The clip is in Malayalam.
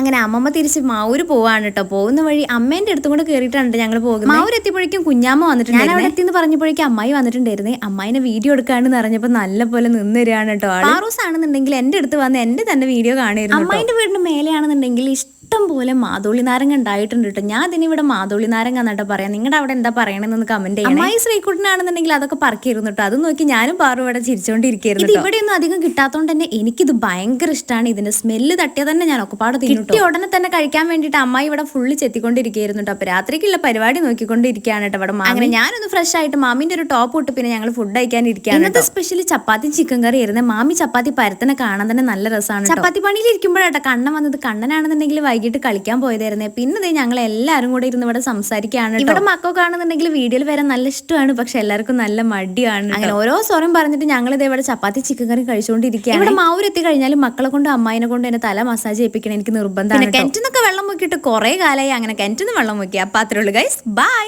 അങ്ങനെ അമ്മമ്മ തിരിച്ച് മാവൂര് പോവാണ് കേട്ടോ പോകുന്ന വഴി അമ്മേന്റെ അടുത്തും കൂടെ കയറിയിട്ടാണ് ഞങ്ങൾ പോകുന്നത് മാവൂർ എത്തിയപ്പോഴേക്കും കുഞ്ഞാമ്മ വന്നിട്ടുണ്ട് ഞാൻ അവിടെ എത്തിന്ന് പറഞ്ഞപ്പോഴേക്കും അമ്മായി വന്നിട്ടുണ്ടായിരുന്നേ. അമ്മായിനെ വീഡിയോ എടുക്കാണെന്ന് അറിഞ്ഞപ്പോൾ നല്ല പോലെ നിന്ന് വരികയാണ് കേട്ടോ ആറൂസ് ആണെന്നുണ്ടെങ്കിൽ എന്റെ അടുത്ത് വന്ന് എന്റെ തന്നെ വീഡിയോ കാണുമായിരുന്നു അമ്മായിന്റെ വീടിന് മേലെയാണെന്നുണ്ടെങ്കിൽ ഇഷ്ടം പോലെ മാതോളി നാരങ്ങ ഉണ്ടായിട്ടുണ്ട് കേട്ടോ ഞാൻ അതിന് ഇവിടെ മാതോളി നാരങ്ങ എന്നിട്ട് പറയാം. നിങ്ങളുടെ അവിടെ എന്താ പറയണെന്ന് കമന്റ് ചെയ്യണം. അമ്മായി ശ്രീകുട്ടനാണെന്നുണ്ടെങ്കിൽ അതൊക്കെ പറക്കിയിരുന്നു കേട്ടോ അത് നോക്കി ഞാനും പാറു ഇവിടെ ചിരിച്ചോണ്ടിരിക്കുന്നു ഇത് ഇവിടെയൊന്നും അധികം കിട്ടാത്തതുകൊണ്ട് തന്നെ എനിക്കിത് ഭയങ്കര ഇഷ്ടമാണ് ഇതിന്റെ സ്മെല്ല് തട്ടിയാൽ തന്നെ ഞാൻ ഒക്കെ ഒക്കെപ്പാട് കിട്ടിയ ഉടനെ തന്നെ കഴിക്കാൻ വേണ്ടിട്ട് അമ്മായി ഇവിടെ ഫുള്ള് ചെത്തിക്കൊണ്ടിരിക്കുന്നു കേട്ടോ അപ്പൊ രാത്രിക്കുള്ള പരിപാടി നോക്കിക്കൊണ്ടിരിക്കുകയാണ് കേട്ടോ മാമി. അങ്ങനെ ഞാനൊന്ന് ഫ്രഷ് ആയിട്ട് മാമിന്റെ ഒരു ടോപ്പ് ഇട്ട് പിന്നെ ഞങ്ങൾ ഫുഡ് കഴിക്കാൻ ഇരിക്കുകയാണ് ഇന്നത്തെ സ്പെഷ്യലി ചപ്പാത്തി ചിക്കൻ കറി ആയിരുന്നു. മാമി ചപ്പാത്തി പരത്തനെ കാണാൻ തന്നെ നല്ല രസമാണ് ചപ്പാത്തി പണിയിൽ ഇരിക്കുമ്പോഴാട്ടോ കണ്ണൻ വന്നത്. കണ്ണനാണെന്നുണ്ടെങ്കിൽ വൈകിട്ട് കളിക്കാൻ പോയതായിരുന്നേ. പിന്നെ ഞങ്ങൾ എല്ലാവരും കൂടെ ഇരുന്ന് ഇവിടെ സംസാരിക്കുകയാണ്. ഇവിടെ മക്കൾക്ക് ആണെന്നുണ്ടെങ്കിൽ വീഡിയോയിൽ വരാൻ നല്ല ഇഷ്ടമാണ്. പക്ഷെ എല്ലാവർക്കും നല്ല മടിയാണ് അങ്ങനെ ഓരോ സ്വരം പറഞ്ഞിട്ട് ഞങ്ങൾ ഇതേ ഇവിടെ ചപ്പാത്തി ചിക്കൻ കറി കഴിച്ചുകൊണ്ടിരിക്കുകയാണ് ഇവിടെ മാവൂരെത്തി കഴിഞ്ഞാൽ മക്കളെ കൊണ്ട് അമ്മായിനെ കൊണ്ട് എന്നെ തല മസാജ് ചെയ്യിപ്പിക്കണം. എനിക്ക് നിർബന്ധമാണ് കിണറ്റിന്നൊക്കെ വെള്ളം മുക്കിയിട്ട് കുറെ കാലമായി അങ്ങനെ കിണറ്റിന്ന് വെള്ളം മുക്കി. അപ്പൊ അത്രേ ഉള്ളൂ ഗൈസ് ബൈ